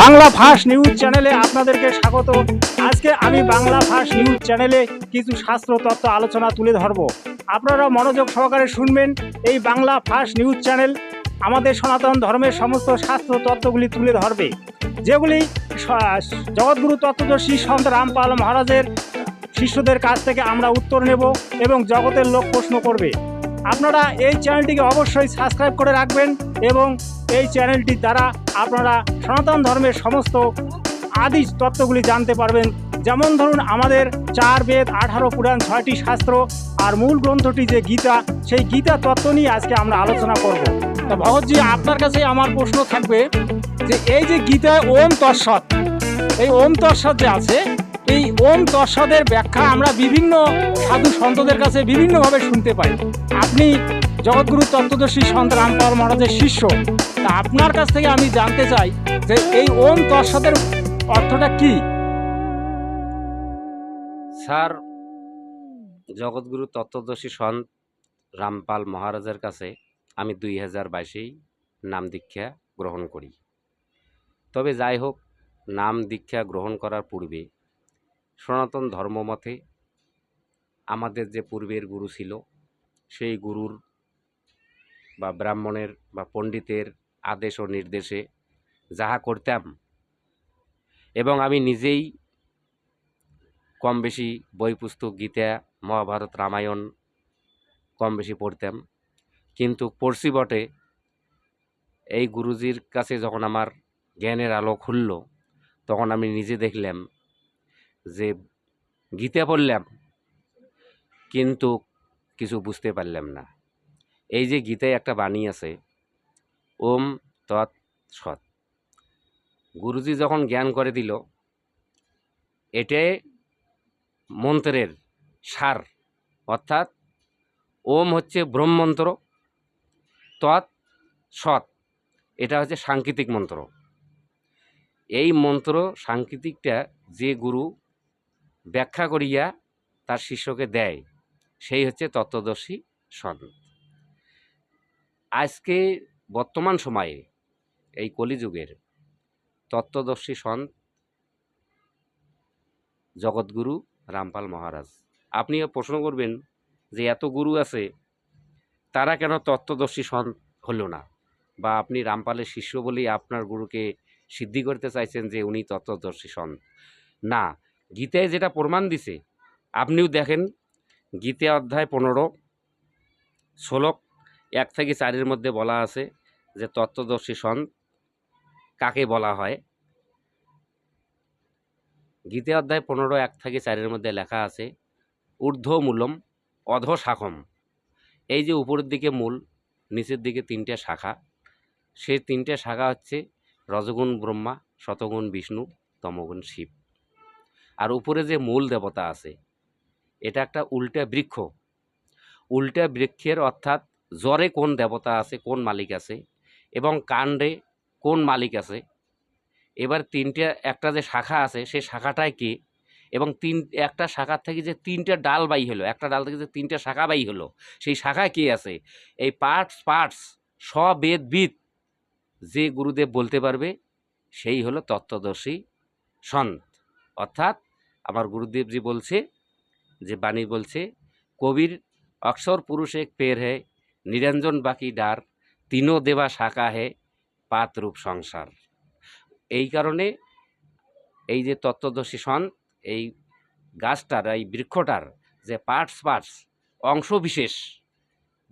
Bangla first news চ্যানেলে আপনাদেরকে স্বাগত। আজকে আমি বাংলা ফার্স্ট নিউজ চ্যানেলে কিছু শাস্ত্র তত্ত্ব আলোচনা তুলে ধরব। আপনারা মনোযোগ সহকারে শুনবেন এই বাংলা ফার্স্ট নিউজ চ্যানেল। আমাদের সনাতন ধর্মের সমস্ত শাস্ত্র তত্ত্বগুলি তুলে ধরবে। যেগুলি জগৎগুরু তত্ত্বদর্শী সন্ত রামপাল মহারাজের শিষ্যদের কাছ থেকে আমরা উত্তর নেব এবং জগতের লোক প্রশ্ন করবে। আপনারা এই চ্যানেলটিকে অবশ্যই সাবস্ক্রাইব করে রাখবেন এবং এই চ্যানেলটির দ্বারা আপনারা সনাতন ধর্মের সমস্ত আদি তত্ত্বগুলি জানতে পারবেন। যেমন ধরুন, আমাদের চার বেদ, আঠারো পুরাণ, ছয়টি শাস্ত্র আর মূল গ্রন্থটি যে গীতা, সেই গীতা তত্ত্ব নিয়ে আজকে আমরা আলোচনা করব। তা ভগৎজি, আপনার কাছে আমার প্রশ্ন থাকবে যে, এই যে গীতায় ওম তৎসৎ, এই ওম তৎসৎ যে আছে ওম তৎসদের ব্যাখ্যা আমরা বিভিন্ন সাধু সন্তদের কাছে বিভিন্নভাবে শুনতে পাই। আপনি জগৎগুরু তত্ত্বদর্শী সন্ত রামপাল মহারাজের শিষ্য, তা আপনার কাছ থেকে আমি জানতে চাই যে এই ওম তৎসদের অর্থটা কি? স্যার, জগৎগুরু তত্ত্বদর্শী সন্ত রামপাল মহারাজের কাছে আমি দুই হাজার বাইশেই নাম দীক্ষা গ্রহণ করি। তবে যাই হোক, নাম দীক্ষা গ্রহণ করার পূর্বে সনাতন ধর্মমতে আমাদের যে পূর্বের গুরু ছিল, সেই গুরুর বা ব্রাহ্মণের বা পণ্ডিতের আদেশ ও নির্দেশে যাহা করতাম এবং আমি নিজেই কম বেশি বই পুস্তক, গীতা, মহাভারত, রামায়ণ কম বেশি পড়তাম। কিন্তু পড়ছি বটে, এই গুরুজির কাছে যখন আমার জ্ঞানের আলো খুলল, তখন আমি নিজে দেখলাম যে গীতা পড়লাম কিন্তু কিছু বুঝতে পারলাম না। এই যে গীতায় একটা বাণী আছে, ওম তৎ সৎ। গুরুজি যখন জ্ঞান করে দিল, এটাই মন্ত্রের সার, অর্থাৎ ওম হচ্ছে ব্রহ্মমন্ত্র, তৎ সৎ, এটা হচ্ছে সাংকেতিক মন্ত্র। এই মন্ত্র, সাংকেতিকটা যে গুরু ব্যাখ্যা করিয়া তার শিষ্যকে দেয়। সেই হচ্ছে তত্ত্বদর্শী সন্ত আজকে বর্তমান সময়ে এই কলিযুগের তত্ত্বদর্শী সন্ত জগৎগুরু রামপাল মহারাজ, আপনিও প্রশ্ন করবেন যে এত গুরু আছে, তারা কেন তত্ত্বদর্শী সন্ত হলো না? বা আপনি রামপালের শিষ্য বলেই আপনার গুরুকে সিদ্ধি করতে চাইছেন যে উনি তত্ত্বদর্শী সন্ত? না গীতায় যেটা প্রমাণ দিছে, আপনিও দেখেন, গীতা অধ্যায় পনেরো শ্লোক এক থেকে চারের মধ্যে বলা আছে যে তত্ত্বদর্শী সন্ত কাকে বলা হয়? গীতা অধ্যায় পনেরো, এক থেকে চারের মধ্যে লেখা আছে ঊর্ধ্ব মূলম অধ শাখম এই যে উপরের দিকে মূল, নিচের দিকে তিনটে শাখা, সেই তিনটে শাখা হচ্ছে রজগুণ ব্রহ্মা, শতগুণ বিষ্ণু, তমগুণ শিব। আর উপরে যে মূল দেবতা আছে, এটা একটা উল্টা বৃক্ষ। উল্টা বৃক্ষের অর্থাৎ জ্বরে কোন দেবতা আছে, কোন মালিক আছে এবং কাণ্ডে কোন মালিক আছে। এবার তিনটে, একটা যে শাখা আছে সেই শাখাটায় কি? এবং তিন, একটা শাখার থেকে যে তিনটে ডাল বাই হলো, একটা ডাল থেকে যে তিনটে শাখা বাই হলো, সেই শাখায় কি আছে? এই পার্টস পার্টস সবেদবিদ যে গুরুদেব বলতে পারবে, সেই হলো তত্ত্বদর্শী সন্ত। অর্থাৎ আমার গুরুদেবজি বলছে, যে বাণী বলছে, কবির অক্ষর পুরুষ এক পের হে, নিরঞ্জন বাকি ডার তিনো দেবা শাখা হে, পাত রূপ সংসার। এই কারণে এই যে তত্ত্বদর্শী সন এই গাছটার, এই বৃক্ষটার যে পার্টস পার্টস, অংশ বিশেষ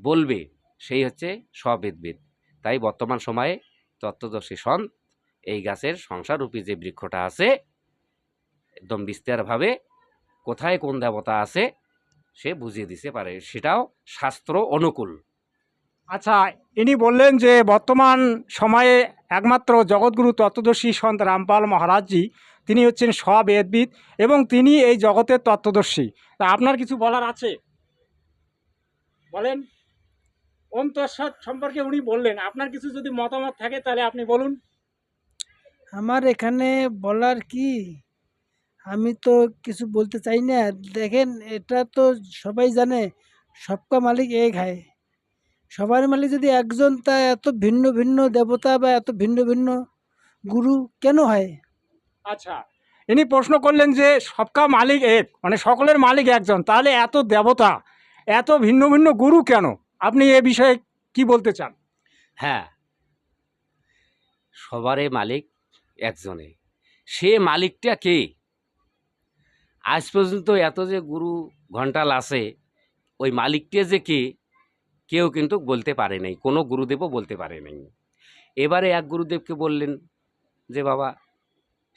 বলবে, সেই হচ্ছে সবেদবিদ তাই বর্তমান সময়ে তত্ত্বদর্শী সন এই গাছের সংসাররূপী যে বৃক্ষটা আছে একদম বিস্তারভাবে কোথায় কোন দেবতা আছে সে বুঝিয়ে দিতে পারে। সেটাও শাস্ত্র অনুকূল। আচ্ছা ইনি বললেন যে বর্তমান সময়ে একমাত্র জগৎগুরু তত্ত্বদর্শী সন্ত রামপাল মহারাজজি তিনি হচ্ছেন সবেদবিদ এবং তিনি এই জগতের তত্ত্বদর্শী। তা আপনার কিছু বলার আছে? বলেন। ওম তৎসৎ সম্পর্কে উনি বললেন। আপনার কিছু যদি মতামত থাকে তাহলে আপনি বলুন। আমার এখানে বলার কি? আমি তো কিছু বলতে চাই না। দেখেন এটা তো সবাই জানে সবকা মালিক এক হয়। সবার মালিক যদি একজন তা এত ভিন্ন ভিন্ন দেবতা বা এত ভিন্ন ভিন্ন গুরু কেন হয়? আচ্ছা ইনি প্রশ্ন করলেন যে সবকা মালিক এক মানে সকলের মালিক একজন তাহলে এত দেবতা এত ভিন্ন ভিন্ন গুরু কেন? আপনি এ বিষয়ে কি বলতে চান? হ্যাঁ সবারই মালিক একজনে। সে মালিকটা কে? আজ পর্যন্ত এত যে গুরু ঘন্টাল আছে, ওই মালিকটা যে কে, কেউ কিন্তু বলতে পারে নাই, কোনো গুরুদেবও বলতে পারে নাই। এবারে এক গুরুদেবকে বললেন যে, বাবা,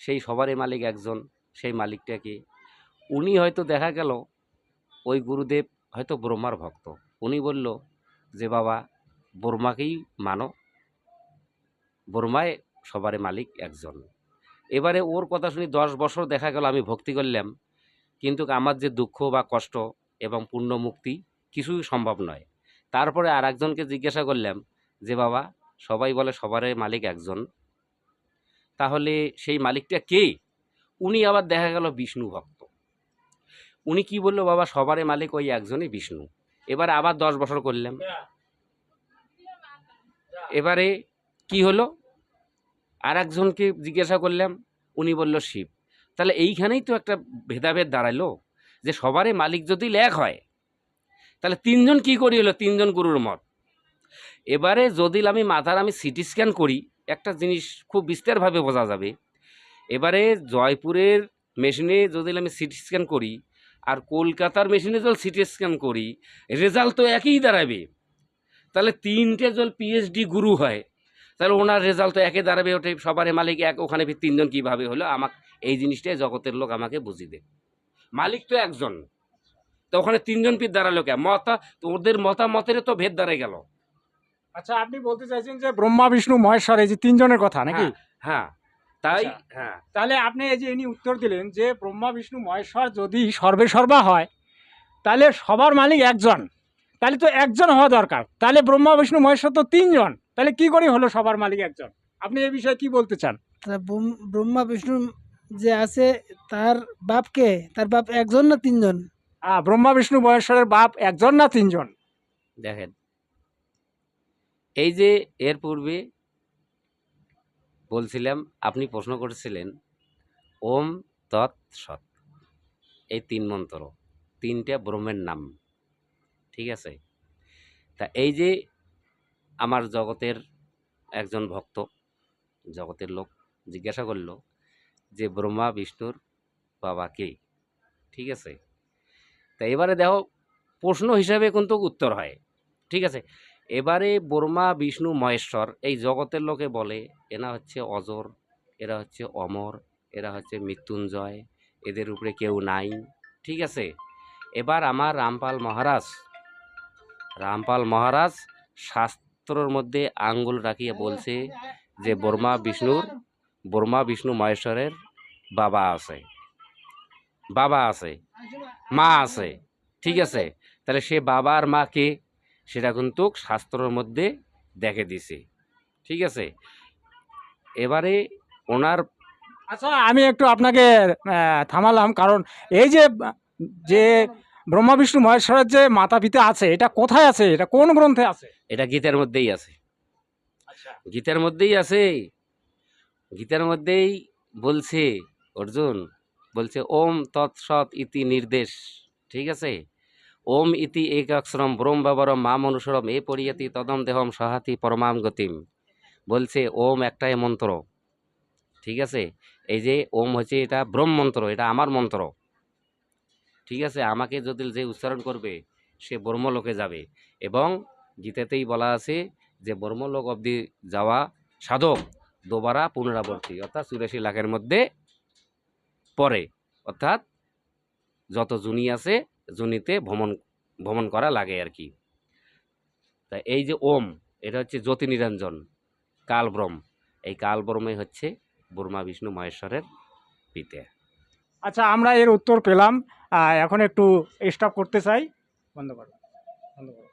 সেই সবারই মালিক একজন, সেই মালিকটাকে উনি হয়তো দেখা গেল, ওই গুরুদেব হয়তো ব্রহ্মার ভক্ত। উনি বলল যে, বাবা, ব্রহ্মাকেই মানো, ব্রহ্মায় সবারই মালিক একজন। এবারে ওর কথা শুনি দশ বছর দেখা গেল, আমি ভক্তি করলাম। কিন্তু আমার যে দুঃখ বা কষ্ট এবং পূর্ণ মুক্তি কিছুই সম্ভব নয়। তারপরে আর একজনকে জিজ্ঞাসা করলাম, যে বাবা, সবাই বলে সবারই মালিক একজন। তাহলে সেই মালিকটা কে? উনি আবার দেখা গেল বিষ্ণু ভক্ত। উনি কি বলল, বাবা, সবারই মালিক ওই একজনই বিষ্ণু। এবারে আবার দশ বছর করলাম। এবারে কি হলো? আর একজনকে জিজ্ঞাসা করলাম, উনি বলল শিব। তাহলে এইখানেই তো একটা ভেদাভেদ দাঁড়াল যে সবারই মালিক যদি লেখ হয়, তাহলে তিনজন কি করি হলো? তিনজন গুরুর মত এবারে যদি আমি মাথার আমি সিটি স্ক্যান করি, একটা জিনিস খুব বিস্তারভাবে বোঝা যাবে। এবারে জয়পুরের মেশিনে যদি আমি সিটি স্ক্যান করি আর কলকাতার মেশিনে যদি সিটি স্ক্যান করি, রেজাল্ট তো একই দাঁড়াবে। তাহলে তিনটে জল পিএইচডি গুরু হয় তাহলে ওনার রেজাল্ট তো একে দাঁড়াবে ওটাই সবারই মালিক এক ওখানে তিনজন কীভাবে হলো? আমাকে এই জিনিসটাই জগতের লোক আমাকে বুঝিয়ে দেবে। মালিক তো একজন। তো ওখানে তিনজন পীর দাঁড়াল কে? মতা তো ওদের মতামতের তো ভেদ দাঁড়ায় গেল। আচ্ছা আপনি বলতে চাইছেন যে ব্রহ্মা বিষ্ণু মহেশ্বর এই যে তিনজনের কথা নাকি? হ্যাঁ তাই আচ্ছা। হ্যাঁ। তাহলে আপনি এই যে ইনি উত্তর দিলেন যে ব্রহ্মা বিষ্ণু মহেশ্বর যদি সর্বে সর্বা হয় তাহলে সবার মালিক একজন। তাহলে তো একজন হওয়া দরকার। তাহলে ব্রহ্মা বিষ্ণু মহেশ্বর তো তিনজন। তাহলে কি করে হলো সবার মালিক একজন? আপনি এই বিষয়ে কি বলতে চান? তা ব্রহ্মা বিষ্ণু যে আছে তার বাপকে তার বাপ একজন না তিনজন? আহ, ব্রহ্মা বিষ্ণু মহেশ্বরের বাপ একজন না তিনজন? দেখেন এই যে এর পূর্বে বলছিলাম আপনি প্রশ্ন করেছিলেন ওম তৎ সৎ এই তিন মন্ত্র তিনটা ব্রহ্মের নাম ঠিক আছে? তা এই যে আমার জগতের একজন ভক্ত, জগতের লোক জিজ্ঞাসা করল যে, ব্রহ্মা, বিষ্ণুর বাবা কে? ঠিক আছে? তা এবারে দেখো, প্রশ্ন হিসাবে কিন্তু উত্তর হয়। ঠিক আছে? এবারে ব্রহ্মা, বিষ্ণু, মহেশ্বর এই জগতের লোকে বলে, এরা হচ্ছে অজর, এরা হচ্ছে অমর, এরা হচ্ছে মৃত্যুঞ্জয়, এদের উপরে কেউ নাই। ঠিক আছে? এবার আমার রামপাল মহারাজ রামপাল মহারাজ শাস্ত্রর মধ্যে আঙ্গুল রাখিয়ে বলছে যে, বর্মা বিষ্ণুর, বর্মা বিষ্ণু মহেশ্বরের বাবা আছে। বাবা আছে। মা আছে। ঠিক আছে? তাহলে সে বাবা আর মা কে? সেটা কিন্তু শাস্ত্রের মধ্যে দেখে দিছে। ঠিক আছে? এবারে ওনার আচ্ছা আমি একটু আপনাকে থামালাম। কারণ এই যে যে ব্রহ্মা বিষ্ণু মহেশ্বরের যে মাতা পিতা আছে এটা কোথায় আছে? এটা কোন গ্রন্থে আছে? এটা গীতার মধ্যেই আছে। আচ্ছা। গীতার মধ্যেই আছে। গীতার মধ্যেই বলছে অর্জুন বলছে ওম তৎসৎ ইতি নির্দেশ। ঠিক আছে? ওম ইতি এক অক্ষরম ব্রহ্মবরম মা মনুসরম এ পরিয়তি তদম দেহম সহাতি পরমাম গতিম। বলছে ওম একটাই মন্ত্র। ঠিক আছে? এই যে ওম হচ্ছে এটা ব্রহ্ম মন্ত্র এটা আমার মন্ত্র। ঠিক আছে, আমাকে যদি যে উচ্চারণ করবে, সে ব্রহ্মলোকে যাবে। এবং গীতাতেই বলা আছে যে ব্রহ্মলোক অবধি যাওয়া সাধক দোবারা পুনরাবর্তী, অর্থাৎ চুরাশি লাখের মধ্যে পরে অর্থাৎ যত জুনি আছে, জুনিতে ভ্রমণ ভ্রমণ করা লাগে আর কি। তা এই যে ওম, এটা হচ্ছে জ্যোতি নিরঞ্জন কালব্রহ্ম। এই কালব্রমে হচ্ছে ব্রহ্মা, বিষ্ণু, মহেশ্বরের পিতা। আচ্ছা আমরা এর উত্তর পেলাম। এখন একটু স্টপ করতে চাই। বন্ধ করো বন্ধ করো।